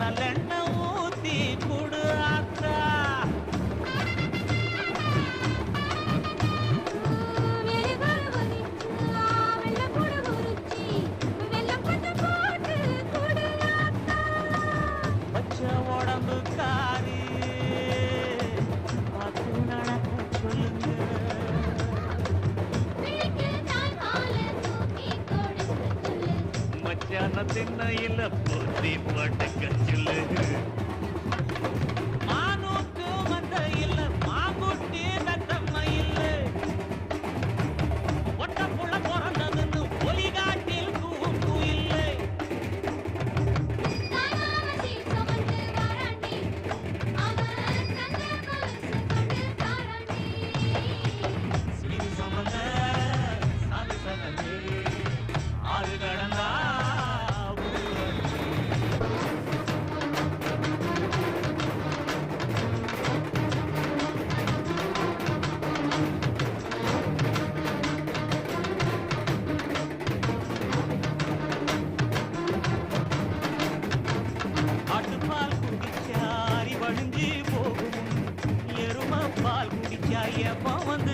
நல்லெண்ண ஊத்தி குடு ஆத்தா. உடம்பு காரி. மச்சான தின்ன இல்ல போ. மாறி மாட்டுக்கச்சில்லு அப்பா வந்து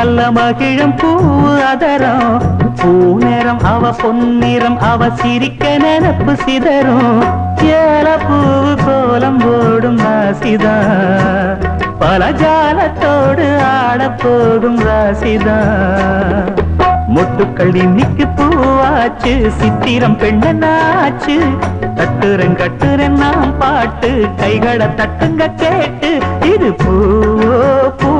நல்ல மகிழம் பூ அதரம். பூ நேரம் அவ பொன்னிறம் அவ சிரிக்க நினப்பு சிதறும். ஏல பூ கோலம் போடும் ராசிதா. பல ஜாலத்தோடு ஆடப்போகும் ராசிதா. மொட்டுக்கள் இன்னைக்கு பூவாச்சு சித்திரம் பெண்ணாச்சு தட்டுறன் கட்டுறன் நாம் பாட்டு கைகளை தட்டுங்க கேட்டு இது பூவோ பூ.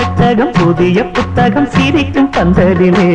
புத்தகம் புதிய புத்தகம் சிரிக்கும் பந்தலிலே